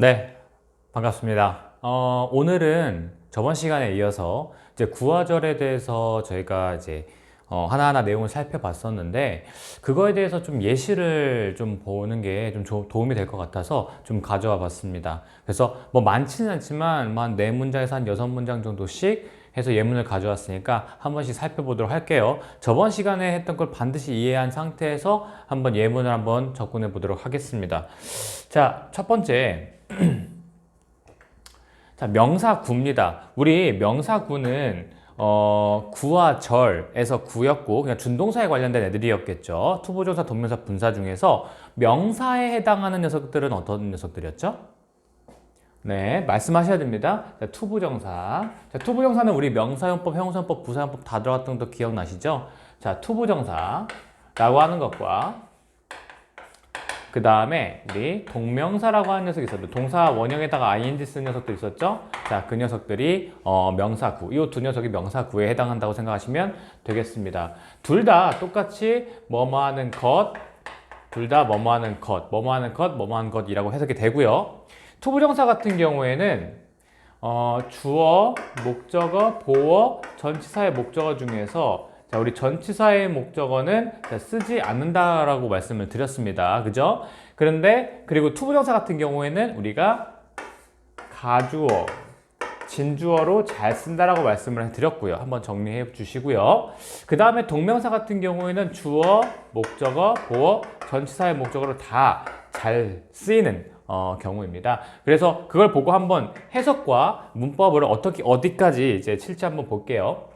네, 반갑습니다. 어, 오늘은 저번 시간에 이어서 이제 구화절에 대해서 저희가 이제 어, 하나하나 내용을 살펴봤었는데 그거에 대해서 좀 예시를 좀 보는 게 좀 도움이 될 것 같아서 좀 가져와 봤습니다. 그래서 뭐 많지는 않지만 뭐 한네 문장에서 한 여섯 문장 정도씩 해서 예문을 가져왔으니까 한 번씩 살펴보도록 할게요. 저번 시간에 했던 걸 반드시 이해한 상태에서 한번 예문을 한번 접근해 보도록 하겠습니다. 자, 첫 번째. 자, 명사구입니다. 우리 명사구는 어, 구와 절에서 구였고 그냥 준동사에 관련된 애들이었겠죠. 투부정사, 동명사, 분사 중에서 명사에 해당하는 녀석들은 어떤 녀석들이었죠? 네, 말씀하셔야 됩니다. 자, 투부정사. 자, 투부정사는 우리 명사용법, 형용사용법, 부사용법 다 들어갔던 거 기억나시죠? 자, 투부정사라고 하는 것과 그 다음에 우리 동명사라고 하는 녀석이 있었는데 동사 원형에다가 ing 쓴 녀석도 있었죠? 자, 그 녀석들이 어, 명사구. 이 두 녀석이 명사구에 해당한다고 생각하시면 되겠습니다. 둘 다 똑같이 뭐뭐 하는 것, 둘 다 뭐뭐 하는 것, 뭐뭐 하는 것, 뭐뭐 하는 것이라고 해석이 되고요. 투부정사 같은 경우에는 어, 주어, 목적어, 보어, 전치사의 목적어 중에서 자, 우리 전치사의 목적어는 자, 쓰지 않는다라고 말씀을 드렸습니다. 그죠? 그런데 그리고 투부정사 같은 경우에는 우리가 가주어, 진주어로 잘 쓴다라고 말씀을 드렸고요. 한번 정리해 주시고요. 그 다음에 동명사 같은 경우에는 주어, 목적어, 보어, 전치사의 목적어로 다 잘 쓰이는 어, 경우입니다. 그래서 그걸 보고 한번 해석과 문법을 어떻게 어디까지 이제 칠지 한번 볼게요.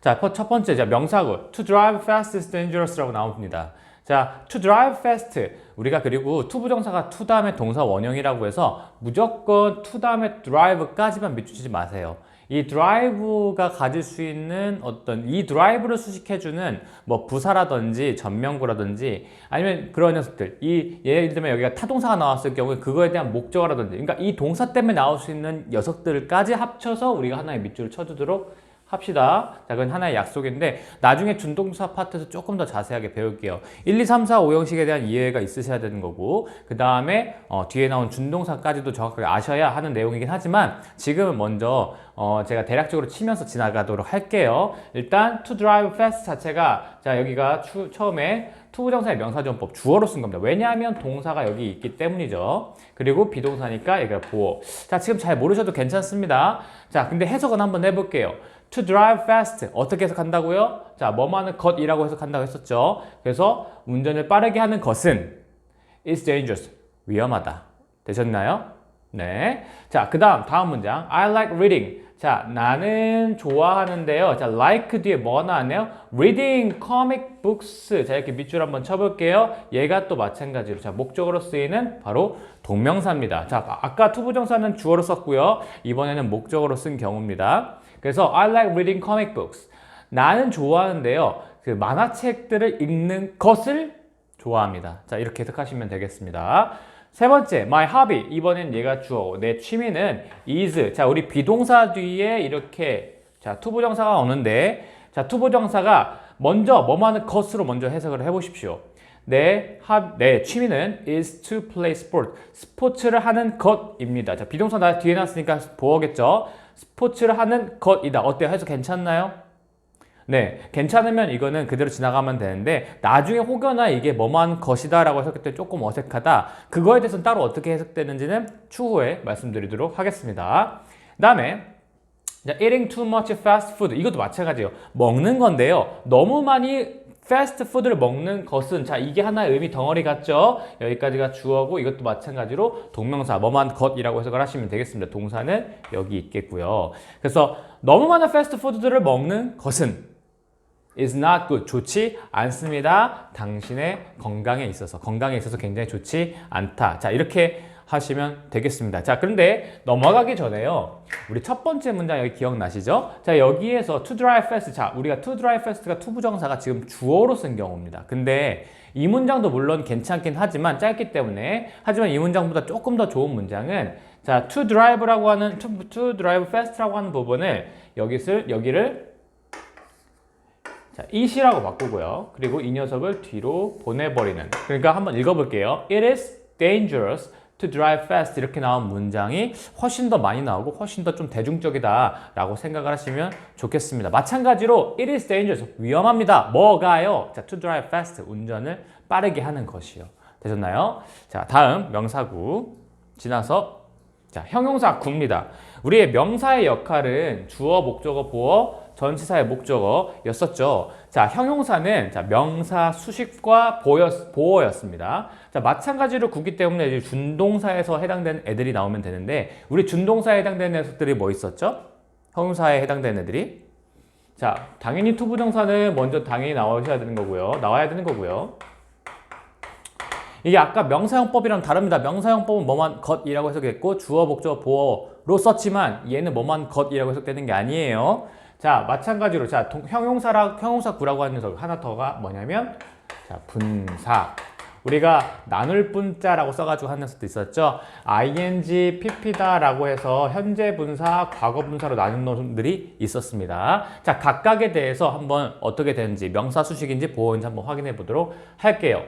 자, 첫 번째 자, 명사구 to drive fast is dangerous라고 나옵니다. 자, to drive fast 우리가 그리고 to 부정사가 to 다음에 동사 원형이라고 해서 무조건 to 다음에 drive까지만 밑주지 마세요. 이 드라이브가 가질 수 있는 어떤 이 드라이브를 수식해주는 뭐 부사라든지 전명구라든지 아니면 그런 녀석들. 이 예를 들면 여기가 타동사가 나왔을 경우에 그거에 대한 목적어라든지. 그러니까 이 동사 때문에 나올 수 있는 녀석들까지 합쳐서 우리가 하나의 밑줄을 쳐주도록 합시다. 자, 그건 하나의 약속인데 나중에 준동사 파트에서 조금 더 자세하게 배울게요. 1, 2, 3, 4, 5형식에 대한 이해가 있으셔야 되는 거고 그 다음에 어, 뒤에 나온 준동사까지도 정확하게 아셔야 하는 내용이긴 하지만 지금은 먼저 어, 제가 대략적으로 치면서 지나가도록 할게요. 일단 to drive fast 자체가 자 여기가 추, 처음에 투부정사의 명사전법 주어로 쓴 겁니다. 왜냐하면 동사가 여기 있기 때문이죠. 그리고 비동사니까 여기가 보어. 자 지금 잘 모르셔도 괜찮습니다. 자 근데 해석은 한번 해볼게요. To drive fast 어떻게 해석한다고요? 자, 뭐뭐 하는 것이라고 해석한다고 했었죠. 그래서 운전을 빠르게 하는 것은 is dangerous 위험하다. 되셨나요? 네. 자, 그 다음 다음 문장 I like reading. 자, 나는 좋아하는데요. 자, like 뒤에 뭐가 나왔네요? reading comic books. 자, 이렇게 밑줄 한번 쳐볼게요. 얘가 또 마찬가지로 자, 목적으로 쓰이는 바로 동명사입니다. 자, 아까 투부정사는 주어로 썼고요. 이번에는 목적으로 쓴 경우입니다. 그래서 I like reading comic books. 나는 좋아하는데요. 그 만화책들을 읽는 것을 좋아합니다. 자, 이렇게 해석하시면 되겠습니다. 세 번째, my hobby. 이번엔 얘가 주어. 내 취미는 is. 자, 우리 비동사 뒤에 이렇게 자, 투부정사가 오는데 자, 투부정사가 먼저 뭐하는 것으로 먼저 해석을 해 보십시오. 내, 하, 내 취미는 is to play sport. 스포츠를 하는 것입니다. 자, 비동사 나 뒤에 놨으니까 보어겠죠? 스포츠를 하는 것이다. 어때요? 해서 괜찮나요? 네, 괜찮으면 이거는 그대로 지나가면 되는데 나중에 혹여나 이게 뭐만 것이다 라고 해석할 때 조금 어색하다. 그거에 대해서는 따로 어떻게 해석되는지는 추후에 말씀드리도록 하겠습니다. 그 다음에 eating too much fast food 이것도 마찬가지예요. 먹는 건데요. 너무 많이 패스트푸드를 먹는 것은 자 이게 하나의 의미 덩어리 같죠? 여기까지가 주어고 이것도 마찬가지로 동명사 뭐만 것이라고 해석을 하시면 되겠습니다. 동사는 여기 있겠고요. 그래서 너무 많은 패스트푸드들을 먹는 것은 is not good 좋지 않습니다. 당신의 건강에 있어서 건강에 있어서 굉장히 좋지 않다. 자 이렇게 하시면 되겠습니다. 자, 그런데 넘어가기 전에요. 우리 첫 번째 문장 여기 기억나시죠? 자, 여기에서 to drive fast. 자, 우리가 to drive fast가 to 부정사가 지금 주어로 쓴 경우입니다. 근데 이 문장도 물론 괜찮긴 하지만 짧기 때문에 하지만 이 문장보다 조금 더 좋은 문장은 자, to drive라고 하는 to, to drive fast라고 하는 부분을 여기를 여기를 자, it이라고 바꾸고요. 그리고 이 녀석을 뒤로 보내버리는. 그러니까 한번 읽어볼게요. It is dangerous to drive fast 이렇게 나온 문장이 훨씬 더 많이 나오고 훨씬 더 좀 대중적이다라고 생각을 하시면 좋겠습니다. 마찬가지로 it is dangerous 위험합니다. 뭐가요? 자, to drive fast 운전을 빠르게 하는 것이요. 되셨나요? 자, 다음 명사구 지나서 자, 형용사 구입니다. 우리의 명사의 역할은 주어, 목적어, 보어, 전치사의 목적어였었죠. 자, 형용사는 자, 명사 수식과 보였, 보어였습니다. 자, 마찬가지로 구기 때문에 이제 준동사에서 해당되는 애들이 나오면 되는데 우리 준동사에 해당되는 녀석들이 뭐 있었죠? 형용사에 해당되는 애들이 자, 당연히 투부정사는 먼저 당연히 나오셔야 되는 거고요. 나와야 되는 거고요. 이게 아까 명사형법이랑 다릅니다. 명사형법은 뭐만 것이라고 해석했고 주어, 목적어, 보어로 썼지만 얘는 뭐만 것이라고 해석되는 게 아니에요. 자, 마찬가지로 자, 동- 형용사라 형용사 구라고 하는 녀석 하나 더가 뭐냐면 자, 분사. 우리가 나눌 분자라고 써가지고 한 녀석도 있었죠. ing, pp다라고 해서 현재 분사, 과거 분사로 나눈 놈들이 있었습니다. 자, 각각에 대해서 한번 어떻게 되는지 명사 수식인지 보어인지 한번 확인해 보도록 할게요.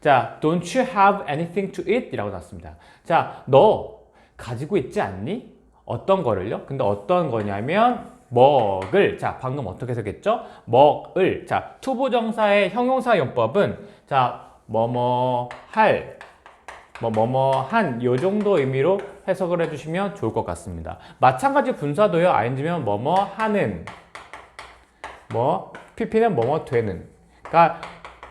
자, don't you have anything to eat? 이라고 나왔습니다. 자, 너 가지고 있지 않니? 어떤 거를요? 근데 어떤 거냐면 먹을. 자, 방금 어떻게 해석했죠? 먹을. 자, 투부정사의 형용사 용법은 자, 뭐뭐 할, 뭐 뭐뭐 한 요 정도 의미로 해석을 해주시면 좋을 것 같습니다. 마찬가지 분사도요. ing면 뭐뭐 하는, 뭐 pp는 뭐뭐 되는. 그러니까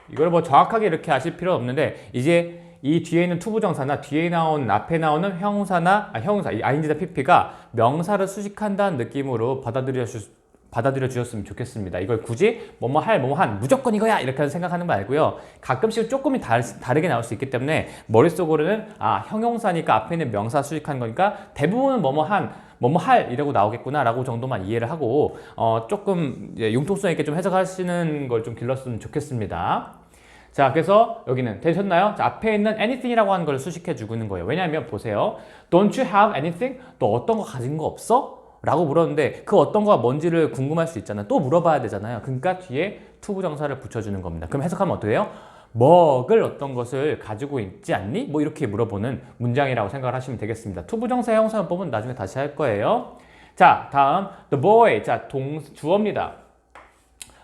이걸 뭐 정확하게 이렇게 아실 필요는 없는데 이제 이 뒤에 있는 투부정사나 뒤에 나온 앞에 나오는 형사나 아, 형사 이 ing다 pp가 명사를 수식한다는 느낌으로 받아들여 주 받아들여 주셨으면 좋겠습니다. 이걸 굳이 뭐뭐 할, 뭐뭐 한, 무조건 이거야! 이렇게 생각하는 거 말고요. 가끔씩 조금이 다르, 다르게 나올 수 있기 때문에 머릿속으로는 아, 형용사니까 앞에 있는 명사 수식하는 거니까 대부분은 뭐뭐 한, 뭐뭐 할 이라고 나오겠구나 라고 정도만 이해를 하고 어, 조금 이제 융통성 있게 좀 해석하시는 걸 좀 길렀으면 좋겠습니다. 자, 그래서 여기는 되셨나요? 자, 앞에 있는 anything이라고 하는 걸 수식해 주고 있는 거예요. 왜냐하면 보세요. Don't you have anything? 너 어떤 거 가진 거 없어? 라고 물었는데 그 어떤 거가 뭔지를 궁금할 수 있잖아요. 또 물어봐야 되잖아요. 그러니까 뒤에 투부정사를 붙여주는 겁니다. 그럼 해석하면 어떻게 해요? 먹을 어떤 것을 가지고 있지 않니? 뭐 이렇게 물어보는 문장이라고 생각을 하시면 되겠습니다. 투부정사 형사법은 나중에 다시 할 거예요. 자, 다음 the boy. 자, 동 주어입니다.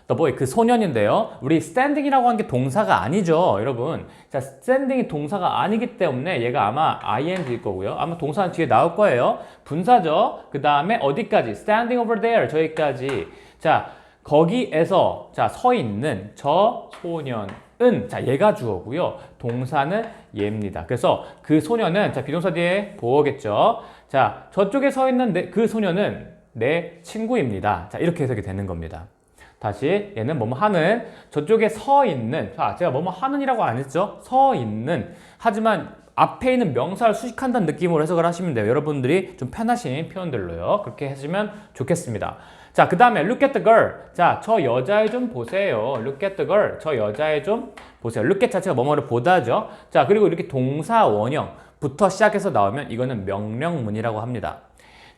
The boy 그 소년인데요. 우리 standing이라고 하는 게 동사가 아니죠, 여러분. 자, standing이 동사가 아니기 때문에 얘가 아마 ing일 거고요. 아마 동사는 뒤에 나올 거예요. 분사죠. 그 다음에 어디까지? standing over there 저기까지. 자, 거기에서 자 서 있는 저 소년 은 자 얘가 주어고요. 동사는 얘입니다. 그래서 그 소년은 자 비동사 뒤에 보어겠죠. 자 저쪽에 서 있는 내, 그 소년은 내 친구입니다. 자 이렇게 해석이 되는 겁니다. 다시 얘는 뭐뭐 하는 저쪽에 서 있는 자 제가 뭐뭐 하는이라고 안 했죠? 서 있는. 하지만 앞에 있는 명사를 수식한다는 느낌으로 해석을 하시면 돼요. 여러분들이 좀 편하신 표현들로요. 그렇게 하시면 좋겠습니다. 자 그 다음에 look at the girl. 자 저 여자애 좀 보세요. look at the girl. 저 여자애 좀 보세요. look at 자체가 뭐뭐를 보다죠? 자 그리고 이렇게 동사 원형부터 시작해서 나오면 이거는 명령문이라고 합니다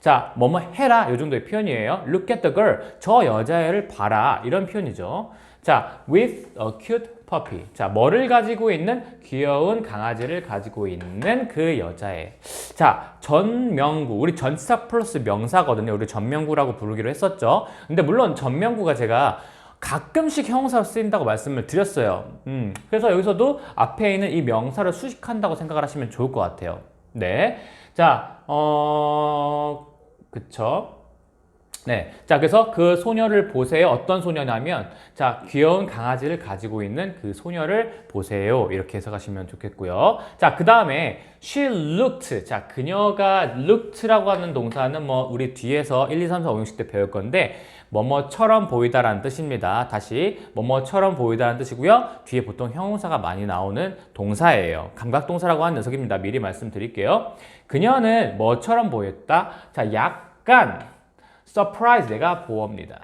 자, 뭐뭐 해라 이 정도의 표현이에요. Look at the girl. 저 여자애를 봐라. 이런 표현이죠. 자, with a cute puppy. 자, 뭐를 가지고 있는 귀여운 강아지를 가지고 있는 그 여자애. 자, 전명구. 우리 전치사 플러스 명사거든요. 우리 전명구라고 부르기로 했었죠. 근데 물론 전명구가 제가 가끔씩 형용사로 쓰인다고 말씀을 드렸어요. 음, 그래서 여기서도 앞에 있는 이 명사를 수식한다고 생각을 하시면 좋을 것 같아요. 네. 자, 어, 그쵸. 네. 자, 그래서 그 소녀를 보세요. 어떤 소녀냐면, 자, 귀여운 강아지를 가지고 있는 그 소녀를 보세요. 이렇게 해석하시면 좋겠고요. 자, 그 다음에, she looked. 자, 그녀가 looked라고 하는 동사는 뭐, 우리 뒤에서 1, 2, 3, 4, 5, 6식 때 배울 건데, 뭐뭐처럼 보이다라는 뜻입니다. 다시, 뭐뭐처럼 보이다라는 뜻이고요. 뒤에 보통 형용사가 많이 나오는 동사예요. 감각동사라고 하는 녀석입니다. 미리 말씀드릴게요. 그녀는 뭐처럼 보였다? 자, 약 간, surprise 내가 보어입니다.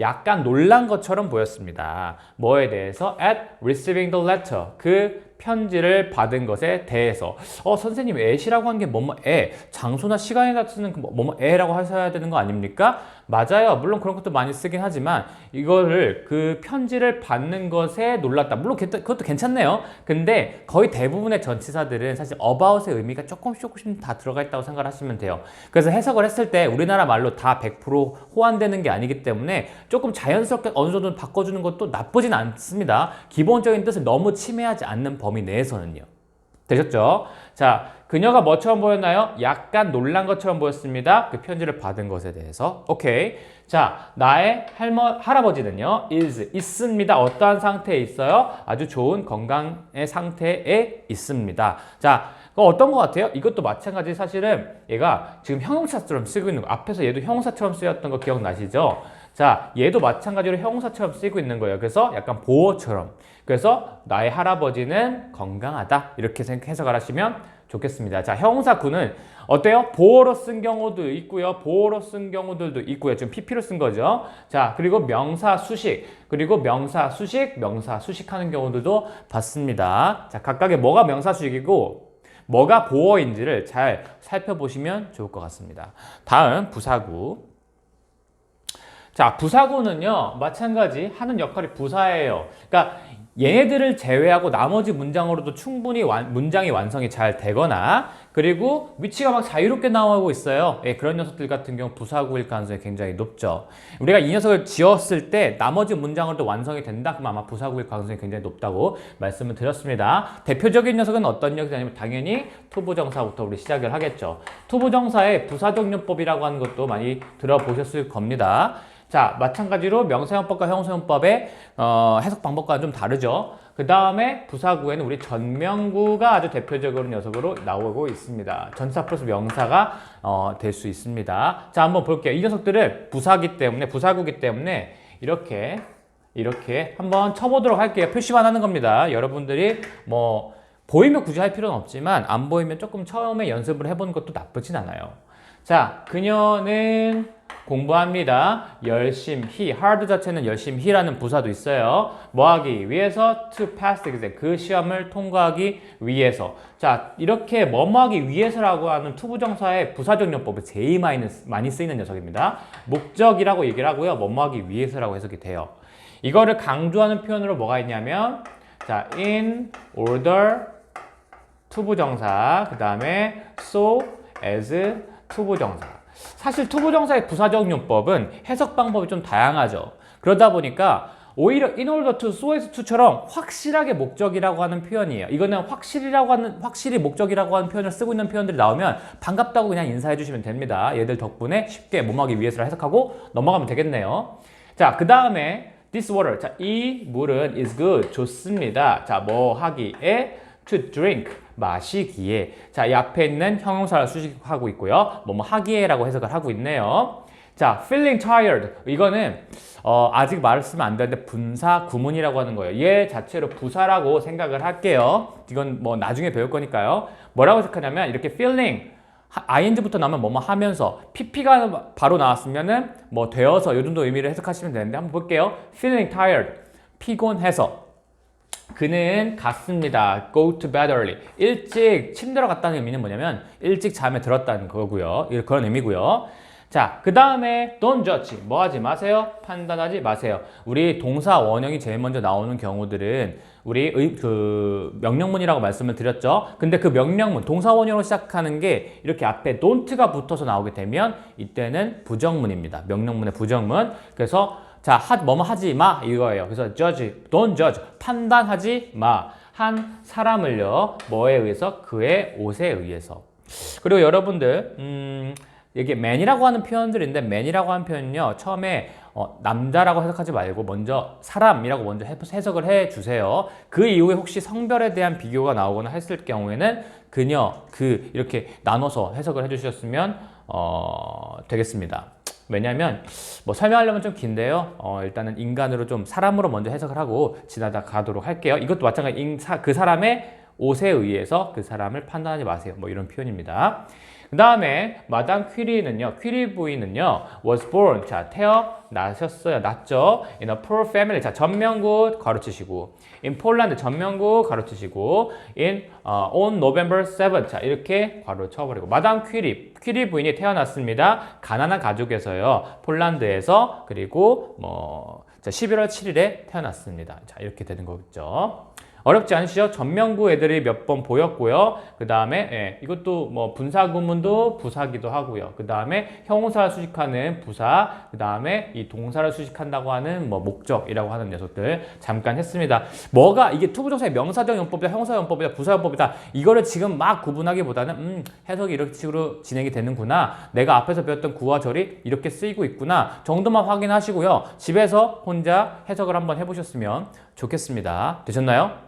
약간 놀란 것처럼 보였습니다. 뭐에 대해서? at receiving the letter. 그 편지를 받은 것에 대해서 어 선생님 애시라고 한 게 뭐뭐 애 장소나 시간에다 쓰는 그 뭐뭐 애라고 하셔야 되는 거 아닙니까? 맞아요. 물론 그런 것도 많이 쓰긴 하지만 이거를 그 편지를 받는 것에 놀랐다. 물론 그- 그것도 괜찮네요. 근데 거의 대부분의 전치사들은 사실 about의 의미가 조금씩 조금씩 다 들어가 있다고 생각하시면 돼요. 그래서 해석을 했을 때 우리나라 말로 다 100% 호환되는 게 아니기 때문에 조금 자연스럽게 어느 정도 바꿔주는 것도 나쁘진 않습니다. 기본적인 뜻을 너무 침해하지 않는 범위 내에서는요. 되셨죠? 자, 그녀가 뭐처럼 보였나요? 약간 놀란 것처럼 보였습니다. 그 편지를 받은 것에 대해서. 오케이. 자, 나의 할머, 할아버지는요, is, 있습니다. 어떠한 상태에 있어요? 아주 좋은 건강의 상태에 있습니다. 자, 그 어떤 것 같아요? 이것도 마찬가지 사실은 얘가 지금 형용사처럼 쓰고 있는 거. 앞에서 얘도 형용사처럼 쓰였던 거 기억나시죠? 자, 얘도 마찬가지로 형용사처럼 쓰고 있는 거예요. 그래서 약간 보어처럼. 그래서 나의 할아버지는 건강하다. 이렇게 해석을 하시면 좋겠습니다. 자, 형용사 구는 어때요? 보어로 쓴 경우도 있고요. 보어로 쓴 경우들도 있고요. 지금 PP로 쓴 거죠. 자, 그리고 명사 수식, 그리고 명사 수식, 명사 수식 하는 경우들도 봤습니다. 자, 각각의 뭐가 명사 수식이고 뭐가 보어인지를 잘 살펴보시면 좋을 것 같습니다. 다음 부사구. 자, 부사구는요, 마찬가지 하는 역할이 부사예요. 그러니까 얘네들을 제외하고 나머지 문장으로도 충분히 완- 문장이 완성이 잘 되거나 그리고 위치가 막 자유롭게 나오고 있어요. 예, 그런 녀석들 같은 경우 부사구일 가능성이 굉장히 높죠. 우리가 이 녀석을 지었을 때 나머지 문장으로도 완성이 된다 그러면 아마 부사구일 가능성이 굉장히 높다고 말씀을 드렸습니다. 대표적인 녀석은 어떤 녀석이냐면 당연히 투부정사부터 우리 시작을 하겠죠. 투부정사의 부사적용법이라고 하는 것도 많이 들어보셨을 겁니다. 자, 마찬가지로 명사형법과 형사형법의 어, 해석 방법과는 좀 다르죠. 그 다음에 부사구에는 우리 전명구가 아주 대표적으로 녀석으로 나오고 있습니다. 전사 플러스 명사가 어, 될 수 있습니다. 자, 한번 볼게요. 이 녀석들을 부사기 때문에, 부사구기 때문에 이렇게, 이렇게 한번 쳐보도록 할게요. 표시만 하는 겁니다. 여러분들이 뭐, 보이면 굳이 할 필요는 없지만, 안 보이면 조금 처음에 연습을 해보는 것도 나쁘진 않아요. 자, 그녀는 공부합니다. 열심히, hard 자체는 열심히라는 부사도 있어요. 뭐 하기 위해서? to pass the exam. 그 시험을 통과하기 위해서. 자, 이렇게 뭐뭐 하기 위해서라고 하는 투부정사의 부사적용법이 제일 많이, 많이 쓰이는 녀석입니다. 목적이라고 얘기를 하고요. 뭐뭐 하기 위해서라고 해석이 돼요. 이거를 강조하는 표현으로 뭐가 있냐면, 자, in order 투부정사, 그 다음에 so as 투부정사. 사실 투부정사의 부사적 용법은 해석 방법이 좀 다양하죠. 그러다 보니까 오히려 in order to, so as to처럼 확실하게 목적이라고 하는 표현이에요. 이거는 확실이라고 하는 확실히 목적이라고 하는 표현을 쓰고 있는 표현들이 나오면 반갑다고 그냥 인사해 주시면 됩니다. 얘들 덕분에 쉽게 몸하기 위해서 해석하고 넘어가면 되겠네요. 자, 그 다음에 this water. 자, 이 물은 is good. 좋습니다. 자, 뭐 하기에 to drink. 마시기에. 자, 이 앞에 있는 형용사를 수식하고 있고요. 뭐뭐 하기에라고 해석을 하고 있네요. 자, feeling tired. 이거는 어, 아직 말을 쓰면 안 되는데 분사 구문이라고 하는 거예요. 얘 자체로 부사라고 생각을 할게요. 이건 뭐 나중에 배울 거니까요. 뭐라고 해석하냐면 이렇게 feeling ing부터 나오면 뭐뭐 하면서 pp가 바로 나왔으면은 뭐 되어서 요 정도 의미를 해석하시면 되는데 한번 볼게요. feeling tired. 피곤해서 그는 갔습니다. Go to bed early. 일찍 침대로 갔다는 의미는 뭐냐면 일찍 잠에 들었다는 거고요. 그런 의미고요. 자, 그 다음에 don't judge. 뭐 하지 마세요? 판단하지 마세요. 우리 동사 원형이 제일 먼저 나오는 경우들은 우리 의, 그 명령문이라고 말씀을 드렸죠. 근데 그 명령문, 동사 원형으로 시작하는 게 이렇게 앞에 don't가 붙어서 나오게 되면 이때는 부정문입니다. 명령문의 부정문. 그래서 자, 하, 뭐뭐 하지 마 이거예요. 그래서 judge, don't judge, 판단하지 마. 한 사람을요, 뭐에 의해서? 그의 옷에 의해서. 그리고 여러분들, 음, 이게 man이라고 하는 표현들인데 man이라고 하는 표현은요, 처음에 어, 남자라고 해석하지 말고 먼저 사람이라고 먼저 해- 해석을 해 주세요. 그 이후에 혹시 성별에 대한 비교가 나오거나 했을 경우에는 그녀, 그 이렇게 나눠서 해석을 해 주셨으면 어, 되겠습니다. 왜냐하면 뭐 설명하려면 좀 긴데요. 어, 일단은 인간으로 좀 사람으로 먼저 해석을 하고 지나다 가도록 할게요. 이것도 마찬가지 그 사람의 옷에 의해서 그 사람을 판단하지 마세요. 뭐 이런 표현입니다. 그 다음에 마담 퀴리는요, 퀴리 부인은요, was born, 자, 태어 나셨어요, 났죠. in a poor family, 자, 전명국 가르치시고, in Poland, 전명국 가르치시고, in 어, on November 7, 자, 이렇게 괄호 쳐 버리고, 마담 퀴리, 퀴리 부인이 태어났습니다. 가난한 가족에서요, 폴란드에서, 그리고 뭐, 자, 11월 7일에 태어났습니다. 자, 이렇게 되는 거겠죠. 어렵지 않으시죠? 전명구 애들이 몇 번 보였고요. 그 다음에 예, 이것도 뭐 분사 구문도 부사기도 하고요. 그 다음에 형용사를 수식하는 부사, 그 다음에 이 동사를 수식한다고 하는 뭐 목적이라고 하는 녀석들 잠깐 했습니다. 뭐가 이게 투부정사의 명사적 용법이다, 형사 용법이다, 부사 용법이다. 이거를 지금 막 구분하기보다는 음, 해석이 이런 식으로 진행이 되는구나. 내가 앞에서 배웠던 구와 절이 이렇게 쓰이고 있구나. 정도만 확인하시고요. 집에서 혼자 해석을 한번 해보셨으면 좋겠습니다. 되셨나요?